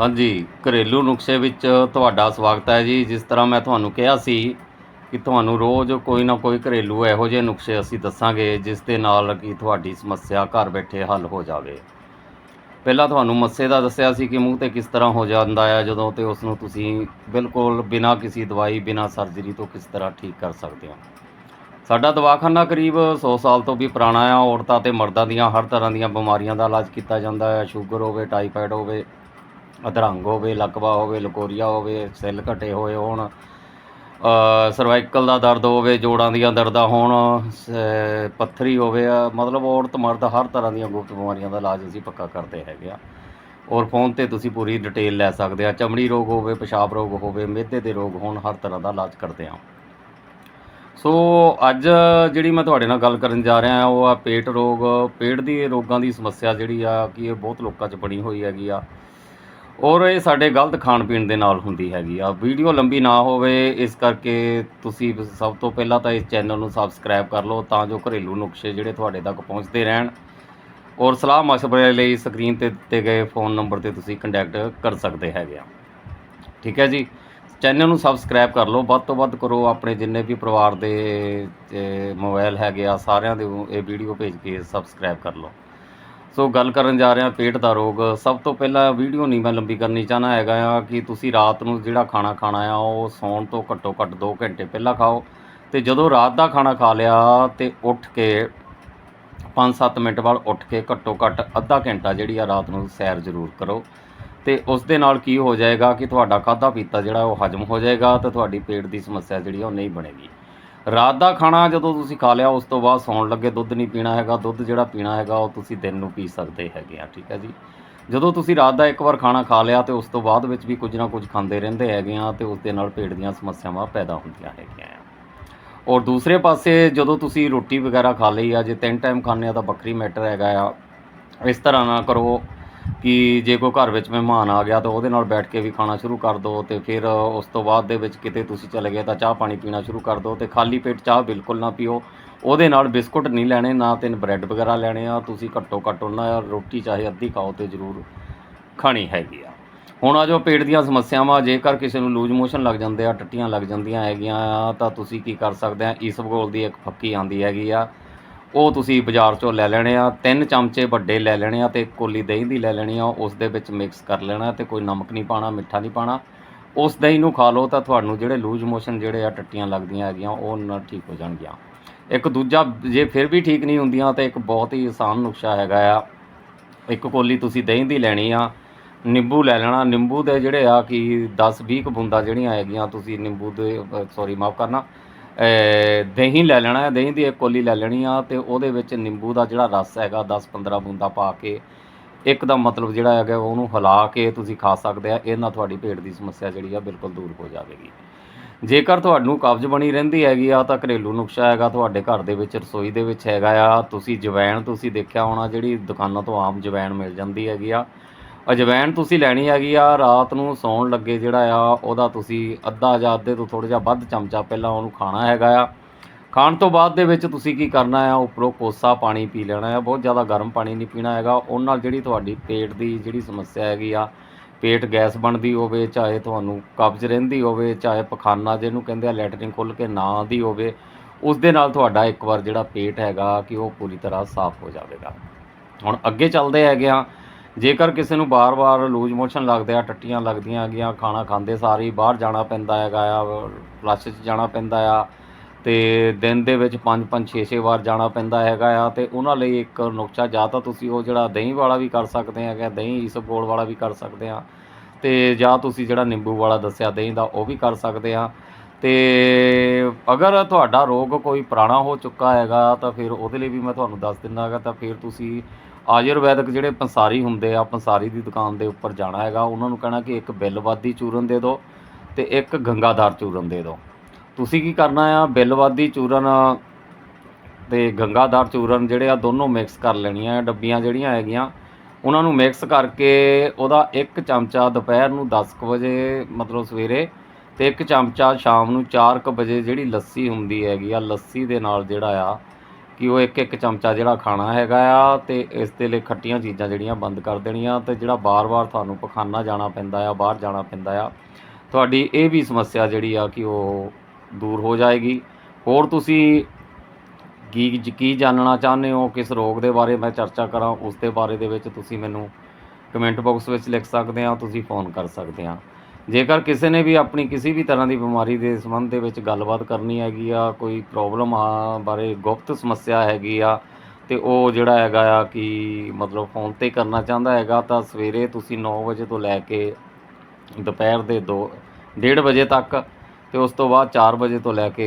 ਹਾਂਜੀ, ਘਰੇਲੂ ਨੁਸਖੇ ਵਿੱਚ ਤੁਹਾਡਾ ਸਵਾਗਤ ਹੈ ਜੀ। ਜਿਸ ਤਰ੍ਹਾਂ ਮੈਂ ਤੁਹਾਨੂੰ ਕਿਹਾ ਸੀ ਕਿ ਤੁਹਾਨੂੰ ਰੋਜ਼ ਕੋਈ ਨਾ ਕੋਈ ਘਰੇਲੂ ਇਹੋ ਜਿਹੇ ਨੁਸਖੇ ਅਸੀਂ ਦੱਸਾਂਗੇ, ਜਿਸ ਦੇ ਨਾਲ ਕਿ ਤੁਹਾਡੀ ਸਮੱਸਿਆ ਘਰ ਬੈਠੇ ਹੱਲ ਹੋ ਜਾਵੇ। ਪਹਿਲਾਂ ਤੁਹਾਨੂੰ ਮੱਸੇ ਦਾ ਦੱਸਿਆ ਸੀ ਕਿ ਮੂੰਹ ਤੇ ਕਿਸ ਤਰ੍ਹਾਂ ਹੋ ਜਾਂਦਾ ਹੈ ਜਦੋਂ ਤੇ ਉਸ ਨੂੰ ਤੁਸੀਂ ਬਿਲਕੁਲ ਬਿਨਾਂ ਕਿਸੇ ਦਵਾਈ, ਬਿਨਾਂ ਸਰਜਰੀ ਤੋਂ ਕਿਸ ਤਰ੍ਹਾਂ ਠੀਕ ਕਰ ਸਕਦੇ ਹੋ। ਸਾਡਾ ਦਵਾਖਾਨਾ ਕਰੀਬ 100 ਸਾਲ ਤੋਂ ਵੀ ਪੁਰਾਣਾ ਆ। ਔਰਤਾਂ ਤੇ ਮਰਦਾਂ ਦੀਆਂ ਹਰ ਤਰ੍ਹਾਂ ਦੀਆਂ ਬਿਮਾਰੀਆਂ ਦਾ ਇਲਾਜ ਕੀਤਾ ਜਾਂਦਾ ਹੈ ਸ਼ੂਗਰ ਹੋਵੇ, ਟਾਈਫਾਇਡ ਹੋਵੇ ਅਧਰੰਗ ਹੋਵੇ, ਲਕਵਾ ਹੋਵੇ, ਲਕੋਰੀਆ ਹੋਵੇ, ਸੈੱਲ ਘਟੇ ਹੋਏ ਹੋਣ ਸਰਵਾਈਕਲ ਦਾ ਦਰਦ ਹੋਵੇ, ਜੋੜਾਂ ਦੀਆਂ ਦਰਦਾਂ ਹੋਣ, ਸ- ਪੱਥਰੀ ਹੋਵੇ ਮਤਲਬ ਔਰਤ ਮਰਦ ਹਰ ਤਰ੍ਹਾਂ ਦੀਆਂ ਗੁਪਤ ਬਿਮਾਰੀਆਂ ਦਾ ਇਲਾਜ ਅਸੀਂ ਪੱਕਾ ਕਰਦੇ ਹੈਗੇ ਆ ਔਰ ਫੋਨ ਤੇ ਤੁਸੀਂ ਪੂਰੀ ਡਿਟੇਲ ਲੈ ਸਕਦੇ ਆ ਚਮੜੀ ਰੋਗ ਹੋਵੇ, ਪਿਸ਼ਾਬ ਰੋਗ ਹੋਵੇ ਮਿਹਦੇ ਦੇ ਰੋਗ ਹੋਣ, ਹਰ ਤਰ੍ਹਾਂ ਦਾ ਇਲਾਜ ਕਰਦੇ ਆ ਸੋ ਅੱਜ ਜਿਹੜੀ ਮੈਂ ਤੁਹਾਡੇ ਨਾਲ ਗੱਲ ਕਰਨ ਜਾ ਰਿਹਾ ਉਹ ਆ ਪੇਟ ਰੋਗ। ਪੇਟ ਦੀ ਰੋਗਾਂ ਦੀ ਸਮੱਸਿਆ ਜਿਹੜੀ ਆ, ਕਿ ਇਹ ਬਹੁਤ ਲੋਕਾਂ 'ਚ ਬਣੀ ਹੋਈ ਹੈਗੀ ਆ। ਔਰ ਇਹ ਸਾਡੇ ਗਲਤ ਖਾਣ ਪੀਣ ਦੇ ਨਾਲ ਹੁੰਦੀ ਹੈਗੀ ਆ। ਵੀਡੀਓ ਲੰਬੀ ਨਾ ਹੋਵੇ, ਇਸ ਕਰਕੇ ਤੁਸੀਂ ਸਭ ਤੋਂ ਪਹਿਲਾਂ ਤਾਂ ਇਸ ਚੈਨਲ ਨੂੰ ਸਬਸਕ੍ਰਾਈਬ ਕਰ ਲਓ ਤਾਂ ਜੋ ਘਰੇਲੂ ਨੁਕਸੇ ਜਿਹੜੇ ਤੁਹਾਡੇ ਤੱਕ ਪਹੁੰਚਦੇ ਰਹਿਣ। ਔਰ ਸਲਾਹ ਮਸ਼ਵਰੇ ਲਈ ਸਕਰੀਨ ਤੇ ਦਿੱਤੇ ਗਏ ਫੋਨ ਨੰਬਰ ਤੇ ਤੁਸੀਂ ਕੰਟੈਕਟ ਕਰ ਸਕਦੇ ਹੈਗੇ ਆ। ਠੀਕ ਹੈ ਜੀ? ਚੈਨਲ ਨੂੰ ਸਬਸਕ੍ਰਾਈਬ ਕਰ ਲਓ। ਵੱਧ ਤੋਂ ਵੱਧ ਕਰੋ ਆਪਣੇ ਜਿੰਨੇ ਵੀ ਪਰਿਵਾਰ ਦੇ ਤੇ ਮੋਬਾਈਲ ਹੈਗੇ ਆ, ਸਾਰਿਆਂ ਦੇ ਇਹ ਵੀਡੀਓ ਭੇਜ ਕੇ ਸਬਸਕ੍ਰਾਈਬ ਕਰ ਲਓ। ਸੋ ਗੱਲ ਕਰਨ ਜਾ ਰਿਹਾ ਪੇਟ ਦਾ ਰੋਗ। ਸਭ ਤੋਂ ਪਹਿਲਾਂ ਵੀਡੀਓ ਨਹੀਂ ਮੈਂ ਲੰਬੀ ਕਰਨੀ ਚਾਹਨਾ ਹੈਗਾ ਆ ਕਿ ਤੁਸੀਂ ਰਾਤ ਨੂੰ ਜਿਹੜਾ ਖਾਣਾ ਖਾਣਾ ਆ, ਉਹ ਸੌਣ ਤੋਂ ਘੱਟੋ ਘੱਟ 2 ਘੰਟੇ ਪਹਿਲਾਂ ਖਾਓ। ਤੇ ਜਦੋਂ ਰਾਤ ਦਾ ਖਾਣਾ ਖਾ ਲਿਆ ਤੇ ਉੱਠ ਕੇ 5-7 ਮਿੰਟ ਬਾਅਦ ਉੱਠ ਕੇ ਘੱਟੋ ਘੱਟ ਅੱਧਾ ਘੰਟਾ ਜਿਹੜੀ ਆ ਰਾਤ ਨੂੰ ਸੈਰ ਜ਼ਰੂਰ ਕਰੋ। ਤੇ ਉਸ ਦੇ ਨਾਲ ਕੀ ਹੋ ਜਾਏਗਾ ਕਿ ਤੁਹਾਡਾ ਖਾਧਾ ਪੀਤਾ ਜਿਹੜਾ ਉਹ ਹਜਮ ਹੋ ਜਾਏਗਾ ਤੇ ਤੁਹਾਡੀ ਪੇਟ ਦੀ ਸਮੱਸਿਆ ਜਿਹੜੀ ਆ ਉਹ ਨਹੀਂ ਬਣੇਗੀ। ਰਾਤ ਦਾ ਖਾਣਾ ਜਦੋਂ ਤੁਸੀਂ ਖਾ ਲਿਆ, ਉਸ ਤੋਂ ਬਾਅਦ ਸੌਣ ਲੱਗੇ, ਦੁੱਧ ਨਹੀਂ ਪੀਣਾ ਹੈਗਾ, ਦੁੱਧ ਜਿਹੜਾ ਪੀਣਾ ਹੈਗਾ, ਉਹ ਤੁਸੀਂ ਦਿਨ ਨੂੰ ਪੀ ਸਕਦੇ ਹੈਗੇ ਆ, ਠੀਕ ਹੈ ਜੀ? ਜਦੋਂ ਤੁਸੀਂ ਰਾਤ ਦਾ ਇੱਕ ਵਾਰ ਖਾਣਾ ਖਾ ਲਿਆ ਤੇ ਉਸ ਤੋਂ ਬਾਅਦ ਵਿੱਚ ਵੀ ਕੁਝ ਨਾ ਕੁਝ ਖਾਂਦੇ ਰਹਿੰਦੇ ਹੈਗੇ ਆ ਤੇ ਉਸ ਦੇ ਨਾਲ ਪੇਟ ਦੀਆਂ ਸਮੱਸਿਆਵਾਂ ਪੈਦਾ ਹੁੰਦੀਆਂ ਹੈਗੀਆਂ ਆ। ਔਰ ਦੂਸਰੇ ਪਾਸੇ ਜਦੋਂ ਤੁਸੀਂ ਰੋਟੀ ਵਗੈਰਾ ਖਾ ਲਈ ਆ, ਜੇ ਤਿੰਨ ਟਾਈਮ ਖਾਂਦੇ ਆ ਤਾਂ ਵੱਖਰੀ ਮੈਟਰ ਹੈਗਾ ਆ। ਇਸ ਤਰ੍ਹਾਂ ਨਾ ਕਰੋ ਕਿ ਜੇ ਕੋਈ ਘਰ ਵਿੱਚ ਮਹਿਮਾਨ ਆ ਗਿਆ ਤਾਂ ਉਹਦੇ ਨਾਲ ਬੈਠ ਕੇ ਵੀ ਖਾਣਾ ਸ਼ੁਰੂ ਕਰ ਦਿਓ ਤੇ ਫਿਰ ਉਸ ਤੋਂ ਬਾਅਦ ਦੇ ਵਿੱਚ ਕਿਤੇ ਤੁਸੀਂ ਚਲੇ ਗਏ ਤਾਂ ਚਾਹ ਪਾਣੀ ਪੀਣਾ ਸ਼ੁਰੂ ਕਰ ਦਿਓ ਤੇ ਖਾਲੀ ਪੇਟ ਚਾਹ ਬਿਲਕੁਲ ਨਾ ਪੀਓ। ਉਹਦੇ ਨਾਲ ਬਿਸਕੁਟ ਨਹੀਂ ਲੈਣੇ, ਨਾ ਤਿੰਨ ਬ੍ਰੈਡ ਵਗੈਰਾ ਲੈਣੇ ਆ। ਤੁਸੀਂ ਘੱਟੋ ਘੱਟ ਉਹਨਾਂ ਰੋਟੀ ਚਾਹੇ ਅੱਧੀ ਖਾਓ ਤੇ ਜ਼ਰੂਰ ਖਾਣੀ ਹੈਗੀ ਆ। ਹੁਣ ਆ ਜੋ ਪੇਟ ਦੀਆਂ ਸਮੱਸਿਆਵਾਂ। ਜੇਕਰ ਕਿਸੇ ਨੂੰ ਲੂਜ ਮੋਸ਼ਨ ਲੱਗ ਜਾਂਦੇ ਆ, ਟੱਟੀਆਂ ਲੱਗ ਜਾਂਦੀਆਂ ਹੈਗੀਆਂ ਆ, ਤਾਂ ਤੁਸੀਂ ਕੀ ਕਰ ਸਕਦੇ ਆ? ਈਸਬਗੋਲ ਦੀ ਇੱਕ ਫੱਕੀ ਆਂਦੀ ਹੈਗੀ ਆ। ਉਹ ਤੁਸੀਂ ਬਾਜ਼ਾਰ ਚੋਂ ਲੈ ਲੈਣੇ ਆ, ਤਿੰਨ ਚਮਚੇ ਵੱਡੇ ਲੈ ਲੈਣੇ ਆ ਤੇ ਇੱਕ ਕੋਲੀ ਦਹੀਂ ਦੀ ਲੈ ਲੈਣੀ ਆ, ਉਸ ਦੇ ਵਿੱਚ ਮਿਕਸ ਕਰ ਲੈਣਾ ਤੇ ਕੋਈ ਨਮਕ ਨਹੀਂ ਪਾਣਾ ਮਿੱਠਾ ਨਹੀਂ ਪਾਣਾ ਉਸ ਦਹੀਂ ਨੂੰ ਖਾ ਲਓ ਤਾਂ ਤੁਹਾਨੂੰ ਜਿਹੜੇ ਲੂਜ ਮੋਸ਼ਨ ਜਿਹੜੇ ਆ, ਟੱਟੀਆਂ ਲੱਗਦੀਆਂ ਹੈਗੀਆਂ, ਉਹ ਨਾਲ ਠੀਕ ਹੋ ਜਾਣਗੀਆਂ। ਇੱਕ ਦੂਜਾ, ਜੇ ਫਿਰ ਵੀ ਠੀਕ ਨਹੀਂ ਹੁੰਦੀਆਂ ਤਾਂ ਇੱਕ ਬਹੁਤ ਹੀ ਆਸਾਨ ਨੁਕਸਾ ਹੈਗਾ ਆ। ਇੱਕ ਕੋਲੀ ਤੁਸੀਂ ਦਹੀਂ ਦੀ ਲੈਣੀ ਆ, ਨਿੰਬੂ ਲੈ ਲੈਣਾ। ਨਿੰਬੂ ਦੇ ਜਿਹੜੇ ਆ ਕਿ 10 20 ਕੁ ਬੂੰਦਾਂ ਜਿਹੜੀਆਂ ਹੈਗੀਆਂ, ਤੁਸੀਂ ਨਿੰਬੂ ਦੇ ਸੌਰੀ ਮਾਫ ਕਰਨਾ। ਦਹੀਂ ਲੈ ਲੈਣਾ ਦਹੀਂ ਦੀ ਇੱਕ ਕੋਲੀ ਲੈ ਲੈਣੀ ਆ ਤੇ ਉਹਦੇ ਵਿੱਚ ਨਿੰਬੂ ਦਾ ਜਿਹੜਾ ਰਸ ਹੈਗਾ 10 15 ਬੂੰਦਾ ਪਾ ਕੇ ਇੱਕ ਦਾ ਮਤਲਬ ਜਿਹੜਾ ਹੈਗਾ ਉਹਨੂੰ ਹਿਲਾ ਕੇ ਤੁਸੀਂ ਖਾ ਸਕਦੇ ਆ, ਇਹ ਨਾਲ ਤੁਹਾਡੀ ਪੇਟ ਦੀ ਸਮੱਸਿਆ ਜਿਹੜੀ ਆ ਬਿਲਕੁਲ ਦੂਰ ਹੋ ਜਾਵੇਗੀ। ਜੇਕਰ ਤੁਹਾਨੂੰ ਕਬਜ਼ ਬਣੀ ਰਹਿੰਦੀ ਹੈਗੀ ਆ ਤਾਂ ਘਰੇਲੂ ਨੁਕਸਾ ਹੈਗਾ, ਤੁਹਾਡੇ ਘਰ ਦੇ ਵਿੱਚ ਰਸੋਈ ਦੇ ਵਿੱਚ ਹੈਗਾ ਆ, ਤੁਸੀਂ ਜਵੈਣ ਤੁਸੀਂ ਦੇਖਿਆ ਹੋਣਾ, ਜਿਹੜੀ ਦੁਕਾਨਾਂ ਤੋਂ ਆਮ ਜਵੈਣ ਮਿਲ ਜਾਂਦੀ ਹੈਗੀ ਆ ਅਜਵੈਣ ਤੁਸੀਂ ਲੈਣੀ ਹੈਗੀ ਆ, ਰਾਤ ਨੂੰ ਸੌਣ ਲੱਗੇ ਜਿਹੜਾ ਆ, ਉਹਦਾ ਤੁਸੀਂ ਅੱਧਾ ਜਾਂ ਅੱਧੇ ਤੋਂ ਥੋੜਾ ਜਿਹਾ ਵੱਧ ਚਮਚਾ ਪਹਿਲਾਂ ਉਹਨੂੰ ਖਾਣਾ ਹੈਗਾ ਆ। ਖਾਣ ਤੋਂ ਬਾਅਦ ਦੇ ਵਿੱਚ ਤੁਸੀਂ ਕੀ ਕਰਨਾ ਆ, ਉੱਪਰੋਂ ਕੋਸਾ ਪਾਣੀ ਪੀ ਲੈਣਾ ਆ। ਬਹੁਤ ਜ਼ਿਆਦਾ ਗਰਮ ਪਾਣੀ ਨਹੀਂ ਪੀਣਾ ਹੈਗਾ। ਉਹ ਨਾਲ ਜਿਹੜੀ ਤੁਹਾਡੀ ਪੇਟ ਦੀ ਜਿਹੜੀ ਸਮੱਸਿਆ ਹੈਗੀ ਆ, ਪੇਟ ਗੈਸ ਬਣਦੀ ਹੋਵੇ, ਚਾਹੇ ਤੁਹਾਨੂੰ ਕਬਜ਼ ਰਹਿੰਦੀ ਹੋਵੇ, ਚਾਹੇ ਪਖਾਨਾ ਜਿਹਨੂੰ ਕਹਿੰਦੇ ਆ, ਲੈਟਰਿਨ ਖੁੱਲ ਕੇ ਨਾ ਆਉਂਦੀ ਹੋਵੇ, ਉਸ ਦੇ ਨਾਲ ਤੁਹਾਡਾ ਇੱਕ ਵਾਰ ਜਿਹੜਾ ਪੇਟ ਹੈਗਾ, ਕਿ ਉਹ ਪੂਰੀ ਤਰ੍ਹਾਂ ਸਾਫ਼ ਹੋ ਜਾਵੇਗਾ। ਹੁਣ ਅੱਗੇ ਚੱਲਦੇ ਹੈਗੇ ਆ। ਜੇਕਰ ਕਿਸੇ ਨੂੰ ਬਾਰ-ਬਾਰ ਲੂਜ ਮੋਸ਼ਨ ਲੱਗਦੇ ਆ, ਟੱਟੀਆਂ ਲੱਗਦੀਆਂ ਹੈਗੀਆਂ ਖਾਣਾ ਖਾਂਦੇ ਸਾਰ ਹੀ ਬਾਹਰ ਜਾਣਾ ਪੈਂਦਾ ਹੈਗਾ ਆ ਫਲੱਸ਼ 'ਚ ਜਾਣਾ ਪੈਂਦਾ ਆ, ਤੇ ਦਿਨ ਦੇ ਵਿੱਚ 5-5 6-6 ਵਾਰ ਜਾਣਾ ਪੈਂਦਾ ਹੈਗਾ ਆ, ਤੇ ਉਹਨਾਂ ਲਈ ਇੱਕ ਨੁਕਸਾ ਜਾਂ ਤਾਂ ਤੁਸੀਂ ਉਹ ਜਿਹੜਾ ਦਹੀਂ ਵਾਲਾ ਵੀ ਕਰ ਸਕਦੇ ਹੈਗੇ ਦਹੀਂ ਇਸਬਗੋਲ ਵਾਲਾ ਵੀ ਕਰ ਸਕਦੇ ਆ, ਤੇ ਜਾਂ ਤੁਸੀਂ ਜਿਹੜਾ ਨਿੰਬੂ ਵਾਲਾ ਦੱਸਿਆ, ਦਹੀਂ ਦਾ ਉਹ ਵੀ ਕਰ ਸਕਦੇ ਆ, ਤੇ ਅਗਰ ਤੁਹਾਡਾ ਰੋਗ ਕੋਈ ਪੁਰਾਣਾ ਹੋ ਚੁੱਕਾ ਹੈਗਾ, ਤਾਂ ਫਿਰ ਉਹਦੇ ਲਈ ਵੀ ਮੈਂ ਤੁਹਾਨੂੰ ਦੱਸ ਦਿੰਦਾ ਹੈਗਾ, ਤਾਂ ਫਿਰ ਤੁਸੀਂ ਆਯੁਰਵੈਦਿਕ ਜਿਹੜੇ ਪੰਸਾਰੀ ਹੁੰਦੇ ਆ, ਪੰਸਾਰੀ ਦੀ ਦੁਕਾਨ ਦੇ ਉੱਪਰ ਜਾਣਾ ਹੈਗਾ, ਉਹਨਾਂ ਨੂੰ ਕਹਿਣਾ ਕਿ ਇੱਕ ਬਿੱਲਵਾਦੀ ਚੂਰਨ ਦੇ ਦਿਓ ਤੇ ਇੱਕ ਗੰਗਾਦਾਰ ਚੂਰਨ ਦੇ ਦਿਓ। ਤੁਸੀਂ ਕੀ ਕਰਨਾ ਆ, ਬਿੱਲਵਾਦੀ ਚੂਰਨ ਤੇ ਗੰਗਾਦਾਰ ਚੂਰਨ ਜਿਹੜੇ ਆ, ਦੋਨੋਂ ਮਿਕਸ ਕਰ ਲੈਣੀਆਂ ਡੱਬੀਆਂ ਜਿਹੜੀਆਂ ਹੈਗੀਆਂ, ਉਹਨਾਂ ਨੂੰ ਮਿਕਸ ਕਰਕੇ ਉਹਦਾ ਇੱਕ ਚਮਚਾ ਦੁਪਹਿਰ ਨੂੰ 10 ਕੁ ਵਜੇ, ਮਤਲਬ ਸਵੇਰੇ ਤੇ ਇੱਕ ਚਮਚਾ ਸ਼ਾਮ ਨੂੰ 4 ਕੁ ਵਜੇ ਜਿਹੜੀ ਲੱਸੀ ਹੁੰਦੀ ਹੈਗੀ ਆ, ਲੱਸੀ ਦੇ ਨਾਲ ਜਿਹੜਾ ਆ ਕਿ ਉਹ ਇੱਕ ਇੱਕ ਚਮਚਾ ਜਿਹੜਾ ਖਾਣਾ ਹੈਗਾ ਆ ਤੇ ਇਸ ਦੇ ਲਈ ਖੱਟੀਆਂ ਚੀਜ਼ਾਂ ਜਿਹੜੀਆਂ ਬੰਦ ਕਰ ਦੇਣੀਆਂ ਤੇ ਜਿਹੜਾ ਬਾਰ-ਬਾਰ ਤੁਹਾਨੂੰ ਪਖਾਨਾ ਜਾਣਾ ਪੈਂਦਾ ਆ, ਬਾਹਰ ਜਾਣਾ ਪੈਂਦਾ ਆ, ਤੁਹਾਡੀ ਇਹ ਵੀ ਸਮੱਸਿਆ ਜਿਹੜੀ ਆ ਕਿ ਉਹ ਦੂਰ ਹੋ ਜਾਏਗੀ। ਹੋਰ ਤੁਸੀਂ ਕੀ ਕੀ ਜਾਣਨਾ ਚਾਹੁੰਦੇ ਹੋ, ਕਿਸ ਰੋਗ ਦੇ ਬਾਰੇ ਮੈਂ ਚਰਚਾ ਕਰਾਂ, ਉਸ ਦੇ ਬਾਰੇ ਦੇ ਵਿੱਚ ਤੁਸੀਂ ਮੈਨੂੰ ਕਮੈਂਟ ਬਾਕਸ ਵਿੱਚ ਲਿਖ ਸਕਦੇ ਆ, ਤੁਸੀਂ ਫੋਨ ਕਰ ਸਕਦੇ ਆ। ਜੇਕਰ ਕਿਸੇ ਨੇ ਵੀ ਆਪਣੀ ਕਿਸੇ ਵੀ ਤਰ੍ਹਾਂ ਦੀ ਬਿਮਾਰੀ ਦੇ ਸੰਬੰਧ ਦੇ ਵਿੱਚ ਗੱਲਬਾਤ ਕਰਨੀ ਹੈਗੀ ਆ, ਕੋਈ ਪ੍ਰੋਬਲਮ ਆ ਬਾਰੇ ਗੁਪਤ ਸਮੱਸਿਆ ਹੈਗੀ ਆ, ਤੇ ਉਹ ਜਿਹੜਾ ਹੈਗਾ ਆ ਕਿ ਮਤਲਬ ਫੋਨ ਤੇ ਕਰਨਾ ਚਾਹੁੰਦਾ ਹੈਗਾ, ਤਾਂ ਸਵੇਰੇ ਤੁਸੀਂ 9 ਵਜੇ ਤੋਂ ਲੈ ਕੇ ਦੁਪਹਿਰ ਦੇ 2 1:30 ਵਜੇ ਤੱਕ ਤੇ ਉਸ ਤੋਂ ਬਾਅਦ 4 ਵਜੇ ਤੋਂ ਲੈ ਕੇ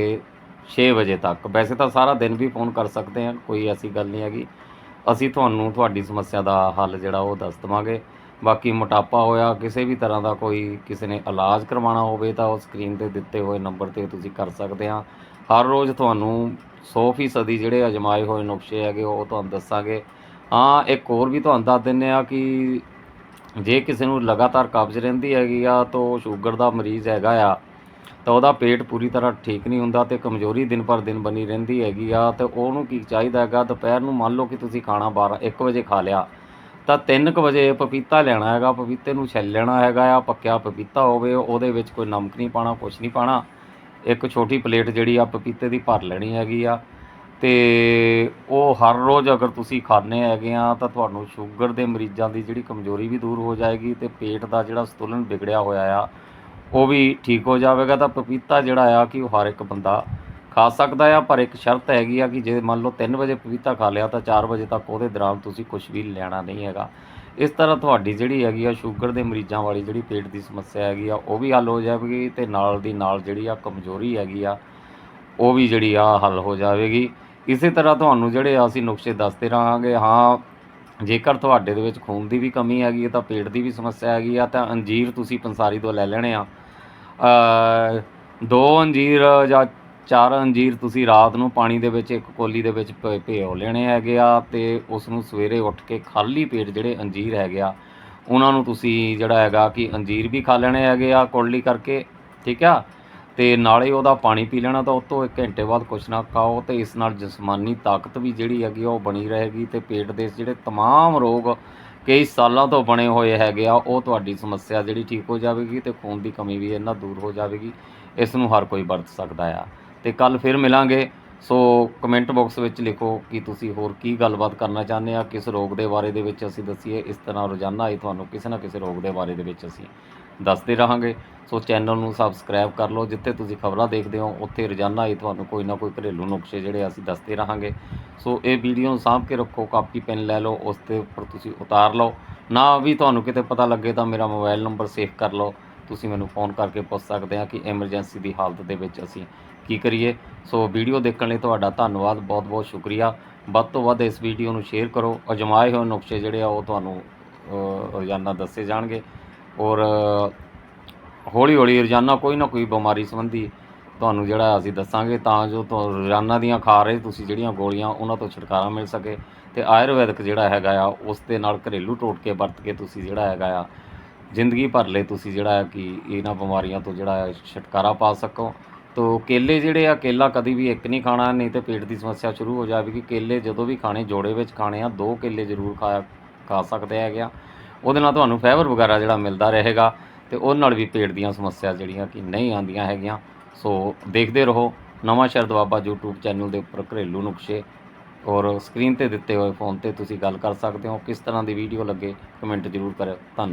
6 ਵਜੇ ਤੱਕ। ਵੈਸੇ ਤਾਂ ਸਾਰਾ ਦਿਨ ਵੀ ਫੋਨ ਕਰ ਸਕਦੇ ਆ, ਕੋਈ ਐਸੀ ਗੱਲ ਨਹੀਂ ਹੈਗੀ। ਅਸੀਂ ਤੁਹਾਨੂੰ ਤੁਹਾਡੀ ਸਮੱਸਿਆ ਦਾ ਹੱਲ ਜਿਹੜਾ ਉਹ ਦੱਸ ਦੇਵਾਂਗੇ। ਬਾਕੀ ਮੋਟਾਪਾ ਹੋਇਆ, ਕਿਸੇ ਵੀ ਤਰ੍ਹਾਂ ਦਾ ਕੋਈ ਕਿਸੇ ਨੇ ਇਲਾਜ ਕਰਵਾਉਣਾ ਹੋਵੇ ਤਾਂ ਉਹ ਸਕਰੀਨ ਤੇ ਦਿੱਤੇ ਹੋਏ ਨੰਬਰ ਤੇ ਤੁਸੀਂ ਕਰ ਸਕਦੇ ਆ ਹਰ ਰੋਜ਼ ਤੁਹਾਨੂੰ 100% ਜਿਹੜੇ ਅਜਮਾਏ ਹੋਏ ਨੁਕਸੇ ਹੈਗੇ, ਉਹ ਤੁਹਾਨੂੰ ਦੱਸਾਂਗੇ। ਹਾਂ, ਇੱਕ ਹੋਰ ਵੀ ਤੁਹਾਨੂੰ ਦੱਸ ਦਿੰਨੇ ਆ ਕਿ ਜੇ ਕਿਸੇ ਨੂੰ ਲਗਾਤਾਰ ਕਬਜ਼ ਰਹਿੰਦੀ ਹੈਗੀ ਆ, ਤਾਂ ਉਹ ਸ਼ੂਗਰ ਦਾ ਮਰੀਜ਼ ਹੈਗਾ ਆ, ਤਾਂ ਉਹਦਾ ਪੇਟ ਪੂਰੀ ਤਰ੍ਹਾਂ ਠੀਕ ਨਹੀਂ ਹੁੰਦਾ ਤੇ ਕਮਜ਼ੋਰੀ ਦਿਨ ਪਰ ਦਿਨ ਬਣੀ ਰਹਿੰਦੀ ਹੈਗੀ ਆ, ਤੇ ਉਹਨੂੰ ਕੀ ਚਾਹੀਦਾ ਹੈਗਾ, ਦੁਪਹਿਰ ਨੂੰ ਮੰਨ ਲਓ ਕਿ ਤੁਸੀਂ ਖਾਣਾ 12 1 ਵਜੇ ਖਾ ਲਿਆ ਤਾਂ 3:00 ਵਜੇ ਪਪੀਤਾ ਲੈਣਾ ਹੈਗਾ, ਪਪੀਤੇ ਨੂੰ ਛਿੱਲ ਲੈਣਾ ਹੈਗਾ ਆ, ਪੱਕਿਆ ਪਪੀਤਾ ਹੋਵੇ, ਉਹਦੇ ਵਿੱਚ ਕੋਈ ਨਮਕ ਨਹੀਂ ਪਾਣਾ ਕੁਛ ਨਹੀਂ ਪਾਣਾ ਇੱਕ ਛੋਟੀ ਪਲੇਟ ਜਿਹੜੀ ਆ ਪਪੀਤੇ ਦੀ ਭਰ ਲੈਣੀ ਹੈਗੀ ਆ। ਤੇ ਉਹ ਹਰ ਰੋਜ਼ ਅਗਰ ਤੁਸੀਂ ਖਾਣੇ ਹੈਗੇ ਆ, ਤਾਂ ਤੁਹਾਨੂੰ ਸ਼ੂਗਰ ਦੇ ਮਰੀਜ਼ਾਂ ਦੀ ਜਿਹੜੀ ਕਮਜ਼ੋਰੀ ਵੀ ਦੂਰ ਹੋ ਜਾਏਗੀ ਤੇ ਪੇਟ ਦਾ ਜਿਹੜਾ ਸੰਤੁਲਨ ਵਿਗੜਿਆ ਹੋਇਆ ਆ, ਉਹ ਵੀ ਠੀਕ ਹੋ ਜਾਵੇਗਾ। ਤਾਂ ਪਪੀਤਾ ਜਿਹੜਾ ਆ ਕਿ ਉਹ ਹਰ ਇੱਕ ਬੰਦਾ ਖਾ ਸਕਦਾ ਆ, ਪਰ ਇੱਕ ਸ਼ਰਤ ਹੈਗੀ ਆ ਕਿ ਜੇ ਮੰਨ ਲਓ 3 ਵਜੇ ਪਪੀਤਾ ਖਾ ਲਿਆ ਤਾਂ 4 ਵਜੇ ਤੱਕ ਉਹਦੇ ਦੌਰਾਨ ਤੁਸੀਂ ਕੁਝ ਵੀ ਲੈਣਾ ਨਹੀਂ ਹੈਗਾ। ਇਸ ਤਰ੍ਹਾਂ ਤੁਹਾਡੀ ਜਿਹੜੀ ਹੈਗੀ ਆ ਸ਼ੂਗਰ ਦੇ ਮਰੀਜ਼ਾਂ ਵਾਲੀ ਜਿਹੜੀ ਪੇਟ ਦੀ ਸਮੱਸਿਆ ਹੈਗੀ ਆ, ਉਹ ਵੀ ਹੱਲ ਹੋ ਜਾਵੇਗੀ ਤੇ ਨਾਲ ਦੀ ਨਾਲ ਜਿਹੜੀ ਆ ਕਮਜ਼ੋਰੀ ਹੈਗੀ ਆ, ਉਹ ਵੀ ਜਿਹੜੀ ਆ ਹੱਲ ਹੋ ਜਾਵੇਗੀ। ਇਸੇ ਤਰ੍ਹਾਂ ਤੁਹਾਨੂੰ ਜਿਹੜੇ ਆ ਅਸੀਂ ਨੁਕਸੇ ਦੱਸਦੇ ਰਹਾਂਗੇ, ਹਾਂ, ਜੇਕਰ ਤੁਹਾਡੇ ਦੇ ਵਿੱਚ ਖੂਨ ਦੀ ਵੀ ਕਮੀ ਹੈਗੀ ਹੈ ਤਾਂ ਪੇਟ ਦੀ ਵੀ ਸਮੱਸਿਆ ਹੈਗੀ ਆ, ਤਾਂ ਅੰਜੀਰ ਤੁਸੀਂ ਪੰਸਾਰੀ ਤੋਂ ਲੈ ਲੈਣੇ ਆ। ਦੋ ਅੰਜੀਰ ਜਾਂ ਚਾਰ ਅੰਜੀਰ ਤੁਸੀਂ ਰਾਤ ਨੂੰ ਪਾਣੀ ਦੇ ਵਿੱਚ, ਇੱਕ ਕੋਲੀ ਦੇ ਵਿੱਚ ਭ- ਭਿਓ ਲੈਣੇ ਹੈਗੇ ਆ ਤੇ ਉਸ ਨੂੰ ਸਵੇਰੇ ਉੱਠ ਕੇ ਖਾਲੀ ਪੇਟ ਜਿਹੜੇ ਅੰਜੀਰ ਹੈਗੇ ਆ, ਉਹਨਾਂ ਨੂੰ ਤੁਸੀਂ ਜਿਹੜਾ ਹੈਗਾ ਕਿ ਅੰਜੀਰ ਵੀ ਖਾ ਲੈਣੇ ਹੈਗੇ ਆ ਕੋਲੀ ਕਰਕੇ, ਠੀਕ ਆ? ਤੇ ਨਾਲੇ ਉਹਦਾ ਪਾਣੀ ਪੀ ਲੈਣਾ ਤਾਂ ਉਸ ਤੋਂ ਇੱਕ ਘੰਟੇ ਬਾਅਦ ਕੁਛ ਨਾ ਖਾਓ ਤੇ ਇਸ ਨਾਲ ਜਿਸਮਾਨੀ ਤਾਕਤ ਵੀ ਜਿਹੜੀ ਹੈਗੀ ਆ ਉਹ ਬਣੀ ਰਹੇਗੀ ਤੇ ਪੇਟ ਦੇ ਜਿਹੜੇ ਤਮਾਮ ਰੋਗ ਕਈ ਸਾਲਾਂ ਤੋਂ ਬਣੇ ਹੋਏ ਹੈਗੇ ਆ, ਉਹ ਤੁਹਾਡੀ ਸਮੱਸਿਆ ਜਿਹੜੀ ਠੀਕ ਹੋ ਜਾਵੇਗੀ ਤੇ ਖੂਨ ਦੀ ਕਮੀ ਵੀ ਇਹਨਾਂ ਦੂਰ ਹੋ ਜਾਵੇਗੀ, ਇਸ ਨੂੰ ਹਰ ਕੋਈ ਵਰਤ ਸਕਦਾ ਆ। ਤੇ ਕੱਲ ਫਿਰ ਮਿਲਾਂਗੇ। ਸੋ ਕਮੈਂਟ ਬਾਕਸ ਵਿੱਚ ਲਿਖੋ ਕਿ ਤੁਸੀਂ ਹੋਰ ਕੀ ਗੱਲਬਾਤ ਕਰਨਾ ਚਾਹੁੰਦੇ ਆ, ਕਿਸ ਰੋਗ ਦੇ ਬਾਰੇ ਦੇ ਵਿੱਚ ਅਸੀਂ ਦੱਸੀਏ। ਇਸ ਤਰ੍ਹਾਂ ਰੋਜ਼ਾਨਾ ਹੀ ਤੁਹਾਨੂੰ ਕਿਸੇ ਨਾ ਕਿਸੇ ਰੋਗ ਦੇ ਬਾਰੇ ਦੇ ਵਿੱਚ ਅਸੀਂ ਦੱਸਦੇ ਰਹਾਂਗੇ। ਸੋ ਚੈਨਲ ਨੂੰ ਸਬਸਕ੍ਰਾਈਬ ਕਰ ਲਓ, ਜਿੱਥੇ ਤੁਸੀਂ ਖਬਰਾਂ ਦੇਖਦੇ ਹੋ, ਉੱਥੇ ਰੋਜ਼ਾਨਾ ਹੀ ਤੁਹਾਨੂੰ ਕੋਈ ਨਾ ਕੋਈ ਘਰੇਲੂ ਨੁਕਸੇ ਜਿਹੜੇ ਅਸੀਂ ਦੱਸਦੇ ਰਹਾਂਗੇ। ਸੋ ਇਹ ਵੀਡੀਓ ਨੂੰ ਸਾਂਭ ਕੇ ਰੱਖੋ, ਕਾਪੀ, ਪੈਨ ਲੈ ਲਓ, ਉਸ ਦੇ ਉੱਪਰ ਤੁਸੀਂ ਉਤਾਰ ਲਓ। ਨਾ ਵੀ ਤੁਹਾਨੂੰ ਕਿਤੇ ਪਤਾ ਲੱਗੇ ਤਾਂ ਮੇਰਾ ਮੋਬਾਈਲ ਨੰਬਰ ਸੇਵ ਕਰ ਲਓ। ਤੁਸੀਂ ਮੈਨੂੰ ਫੋਨ ਕਰਕੇ ਪੁੱਛ ਸਕਦੇ ਆ ਕਿ ਐਮਰਜੈਂਸੀ ਦੀ ਹਾਲਤ ਦੇ ਵਿੱਚ ਅਸੀਂ ਕੀ ਕਰੀਏ। ਸੋ ਵੀਡੀਓ ਦੇਖਣ ਲਈ ਤੁਹਾਡਾ ਧੰਨਵਾਦ, ਬਹੁਤ ਬਹੁਤ ਸ਼ੁਕਰੀਆ। ਵੱਧ ਤੋਂ ਵੱਧ ਇਸ ਵੀਡੀਓ ਨੂੰ ਸ਼ੇਅਰ ਕਰੋ। ਅਜਮਾਏ ਹੋਏ ਨੁਕਸੇ ਜਿਹੜੇ ਆ ਉਹ ਤੁਹਾਨੂੰ ਰੋਜ਼ਾਨਾ ਦੱਸੇ ਜਾਣਗੇ। ਔਰ ਹੌਲੀ ਹੌਲੀ ਰੋਜ਼ਾਨਾ ਕੋਈ ਨਾ ਕੋਈ ਬਿਮਾਰੀ ਸੰਬੰਧੀ ਤੁਹਾਨੂੰ ਜਿਹੜਾ ਅਸੀਂ ਦੱਸਾਂਗੇ, ਤਾਂ ਜੋ ਤੁਹਾਨੂੰ ਰੋਜ਼ਾਨਾ ਦੀਆਂ ਖਾ ਰਹੇ ਤੁਸੀਂ ਜਿਹੜੀਆਂ ਗੋਲੀਆਂ ਉਹਨਾਂ ਤੋਂ ਛੁਟਕਾਰਾ ਮਿਲ ਸਕੇ। ਤੇ ਆਯੁਰਵੈਦਿਕ ਜਿਹੜਾ ਹੈਗਾ ਆ, ਉਸ ਦੇ ਨਾਲ ਘਰੇਲੂ ਟੋਟਕੇ ਵਰਤ ਕੇ ਤੁਸੀਂ ਜਿਹੜਾ ਹੈਗਾ ਆ, ਜ਼ਿੰਦਗੀ ਭਰ ਲਈ ਤੁਸੀਂ ਜਿਹੜਾ ਹੈ ਕਿ ਇਹਨਾਂ ਬਿਮਾਰੀਆਂ ਤੋਂ ਜਿਹੜਾ ਹੈ ਛੁਟਕਾਰਾ ਪਾ ਸਕੋ। ਤੋ ਕੇਲੇ ਜਿਹੜੇ ਆ, ਕੇਲਾ ਕਦੀ ਵੀ ਇੱਕ ਨਹੀਂ ਖਾਣਾ, ਨਹੀਂ ਤੇ ਪੇਟ ਦੀ ਸਮੱਸਿਆ ਸ਼ੁਰੂ ਹੋ ਜਾਵੇਗੀ। ਕੇਲੇ ਜਦੋਂ ਵੀ ਖਾਣੇ, ਜੋੜੇ ਵਿੱਚ ਖਾਣੇ ਆ, ਦੋ ਕੇਲੇ ਜ਼ਰੂਰ ਖਾ ਖਾ ਸਕਦੇ ਹੈਗੇ ਆ। ਉਹਦੇ ਨਾਲ ਤੁਹਾਨੂੰ ਫਾਈਬਰ ਵਗੈਰਾ ਜਿਹੜਾ ਮਿਲਦਾ ਰਹੇਗਾ ਤੇ ਉਹ ਨਾਲ ਵੀ ਪੇਟ ਦੀਆਂ ਸਮੱਸਿਆ ਜਿਹੜੀਆਂ ਕਿ ਨਹੀਂ ਆਉਂਦੀਆਂ ਹੈਗੀਆਂ। ਸੋ ਦੇਖਦੇ ਰਹੋ। ਨਵਾਂ ਸ਼ਰਦ ਬਾਬਾ YouTube ਚੈਨਲ ਦੇ ਉੱਪਰ ਘਰੇਲੂ ਨੁਕਸੇ ਔਰ ਸਕਰੀਨ ਤੇ ਦਿੱਤੇ ਹੋਏ ਫੋਨ ਤੇ ਤੁਸੀਂ ਗੱਲ ਕਰ ਸਕਦੇ ਹੋ। ਕਿਸ ਤਰ੍ਹਾਂ ਦੀ ਵੀਡੀਓ ਲੱਗੇ ਕਮੈਂਟ ਜ਼ਰੂਰ ਕਰਿਓ। ਧੰਨਵਾਦ।